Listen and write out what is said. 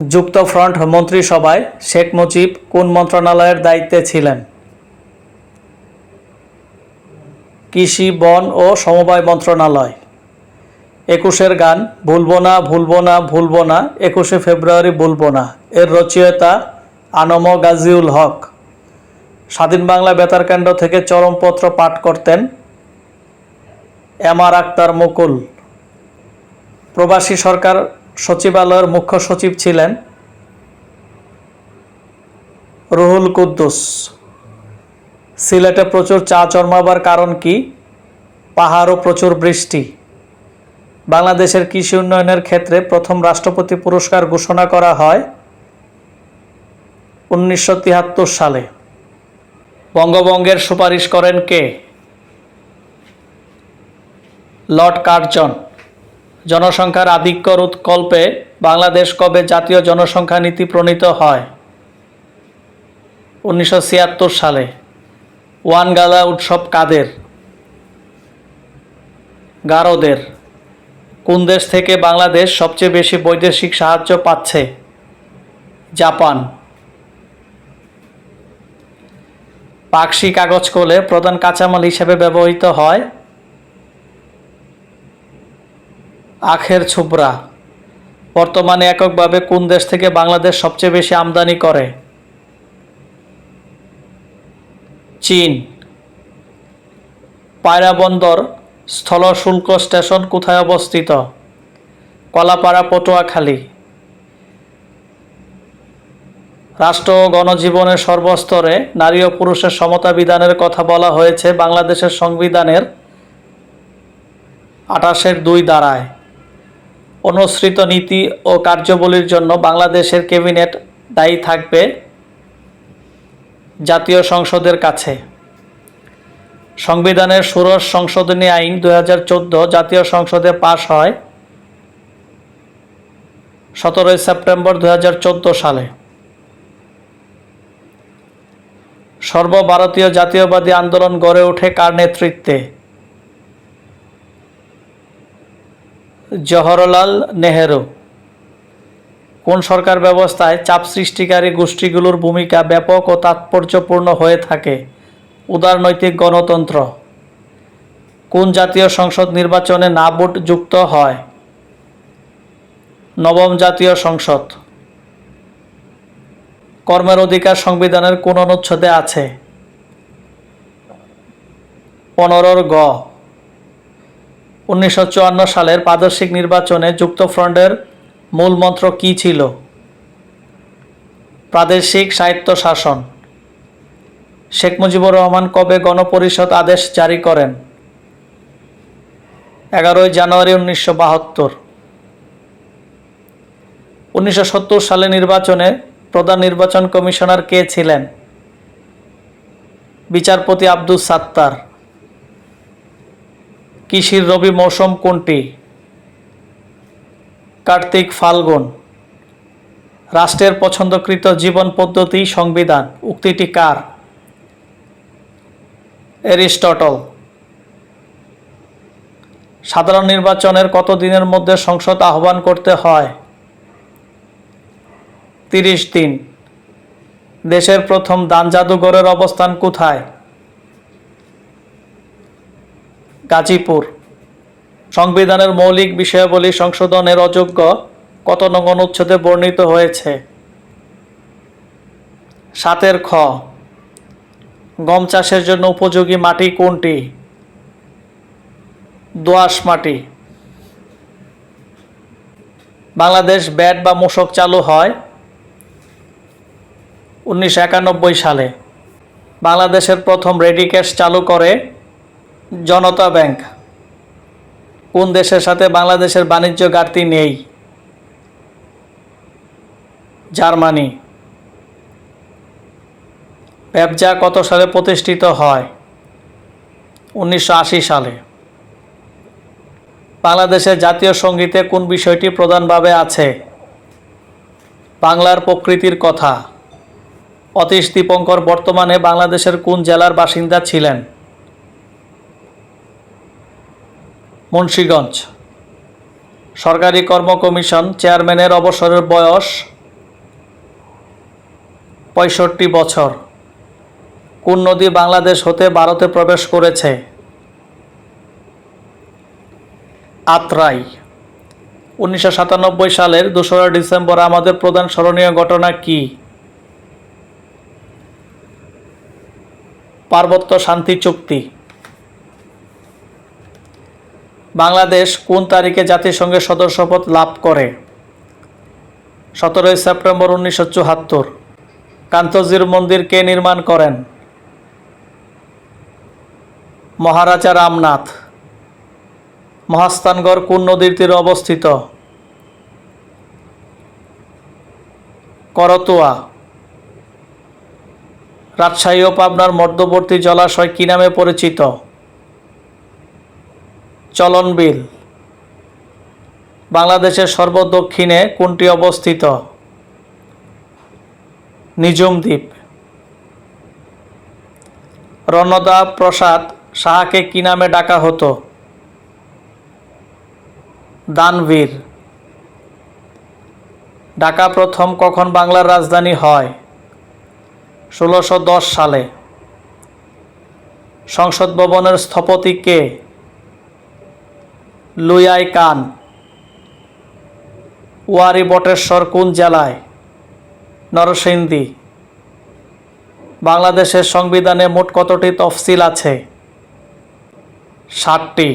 যুক্তফ্রন্ট মন্ত্রিসভায় শেখ মুজিব কোন মন্ত্রণালয়ের দায়িত্বে ছিলেন? কৃষি, বন ও সমবায় মন্ত্রণালয়। একুশের গান, ভুলবো না ভুলবো না ভুলবো না, একুশে ফেব্রুয়ারি ভুলবো না এর রচয়িতা আনম গাজিউল হক। স্বাধীন বাংলা বেতারকাণ্ড থেকে চরমপত্র পাঠ করতেন এম আর আক্তার মুকুল। প্রবাসী সরকার সচিবালয়ের মুখ্য সচিব ছিলেন রুহুল কুদ্দুস। সিলেটে প্রচুর চা জন্মাবার কারণ কি? পাহাড় ও প্রচুর বৃষ্টি। বাংলাদেশের কৃষি উন্নয়নের ক্ষেত্রে প্রথম রাষ্ট্রপতি পুরস্কার ঘোষণা করা হয় উনিশশো তিয়াত্তর সালে। বঙ্গবঙ্গের সুপারিশ করেন কে? Lord Curzon. জনসংখ্যার আধিক্য রোধকল্পে বাংলাদেশ কবে জাতীয় জনসংখ্যা নীতি প্রণীত হয়? উনিশশো ছিয়াত্তর সালে। ওয়ানগালা উৎসব কাদের? গারোদের। কোন দেশ থেকে বাংলাদেশ সবচেয়ে বেশি বৈদেশিক সাহায্য পাচ্ছে? জাপান। পাকশি কাগজ কলে প্রধান কাঁচামাল হিসেবে ব্যবহৃত হয় আখের ছুবরা বর্তমানে এককভাবে কোন দেশ থেকে বাংলাদেশ সবচেয়ে বেশি আমদানি করে? চীন। পায়রা বন্দর স্থল শুল্ক স্টেশন কোথায় অবস্থিত? কলাপাড়া, পটুয়াখালী। রাষ্ট্র ও গণজীবনের সর্বস্তরে নারী ও পুরুষের সমতা বিধানের কথা বলা হয়েছে বাংলাদেশের সংবিধানের আঠাশের দুই দ্বারায় অনুসৃত নীতি ও কার্যাবলীর জন্য বাংলাদেশের ক্যাবিনেট দায়ী থাকবে জাতীয় সংসদের কাছে। সংবিধানের ষোড়শ সংশোধনী আইন দু হাজার চোদ্দ জাতীয় সংসদে পাশ হয় সতেরোই সেপ্টেম্বর দু হাজার চোদ্দ সালে। সর্বভারতীয় জাতীয়বাদী আন্দোলন গড়ে ওঠে কার নেতৃত্বে? জওহরলাল নেহেরু। কোন সরকার ব্যবস্থায় চাপ সৃষ্টিকারী গোষ্ঠীগুলোর ভূমিকা ব্যাপক ও তাৎপর্যপূর্ণ হয়ে থাকে? উদারনৈতিক গণতন্ত্র। কোন জাতীয় সংসদ নির্বাচনে না ভোট যুক্ত হয়? নবম জাতীয় সংসদ। কর্মের অধিকার সংবিধানের কোন অনুচ্ছেদে আছে? পনেরোর গ। উনিশশো চুয়ান্ন সালের প্রাদেশিক নির্বাচনে যুক্তফ্রন্টের মূল মন্ত্র কী ছিল? প্রাদেশিক সাহিত্য শাসন। শেখ মুজিবুর রহমান কবে গণপরিষদ আদেশ জারি করেন? এগারোই জানুয়ারি উনিশশো বাহাত্তর। উনিশশো সালে নির্বাচনে প্রধান নির্বাচন কমিশনার কে ছিলেন? বিচারপতি আব্দুস সাত্তার। কৃষির রবি মৌসুম কোনটি? কার্তিক ফাল্গুন। রাষ্ট্রের পছন্দকৃত জীবন পদ্ধতি সংবিধান, উক্তিটি কার? এরিস্টটল। সাধারণ নির্বাচনের কত দিনের মধ্যে সংসদ আহ্বান করতে হয়? তিরিশ দিন। দেশের প্রথম দান জাদুঘরের অবস্থান কোথায়? গাজীপুর। সংবিধানের মৌলিক বিষয়াবলী সংশোধনের অযোগ্য কত নং অনুচ্ছেদে বর্ণিত হয়েছে? সাতের খ। গম চাষের জন্য উপযোগী মাটি কোনটি? দোআঁশ মাটি। বাংলাদেশ ব্যাট বা মূসক চালু হয় উনিশশো একানব্বই সালে। বাংলাদেশের প্রথম রেডি ক্যাশ চালু করে জনতা ব্যাংক। কোন দেশের সাথে বাংলাদেশের বাণিজ্য ঘাটতি নেই? জার্মানি। ব্যবসা কত সালে প্রতিষ্ঠিত হয়? উনিশশো আশি সালে। বাংলাদেশের জাতীয় সঙ্গীতে কোন বিষয়টি প্রধানভাবে আছে? বাংলার প্রকৃতির কথা। অতীশ দীপঙ্কর বর্তমানে বাংলাদেশের কোন জেলার বাসিন্দা ছিলেন? মুন্সীগঞ্জ। সরকারি কর্ম কমিশন চেয়ারম্যানের অবসরের বয়স পঁয়ষট্টি বছর। কোন নদী বাংলাদেশ হতে ভারতে প্রবেশ করেছে? আত্রাই। উনিশশো সাতানব্বই সালের দোসরা ডিসেম্বর আমাদের প্রধান স্মরণীয় ঘটনা কি? পার্বত্য শান্তি চুক্তি। বাংলাদেশ কোন তারিখে জাতিসংঘের সদস্যপদ লাভ করে? সতেরোই সেপ্টেম্বর উনিশশো চুহাত্তর কান্তজির মন্দির কে নির্মাণ করেন? মহারাজা রামনাথ। মহাস্থানগড় কোন নদীর তীরে অবস্থিত? করতোয়া। রাজশাহী ও পাবনার মধ্যবর্তী জলাশয় কি নামে পরিচিত? চলনবিল। বাংলাদেশের সর্বদক্ষিণে কোনটি অবস্থিত? নিজুম দ্বীপ রণদা প্রসাদ সাহাকে কি নামে ডাকা হতো? দানবীর। ঢাকা প্রথম কখন বাংলার রাজধানী হয়? ষোলোশো সালে। সংসদ ভবনের স্থপতি কে? লুয়াই কান। ওয়ারি বটেশ্বর কোন জেলায়? নরসিংদী। বাংলাদেশের সংবিধানে মোট কতটি তফসিল আছে? ষাটটি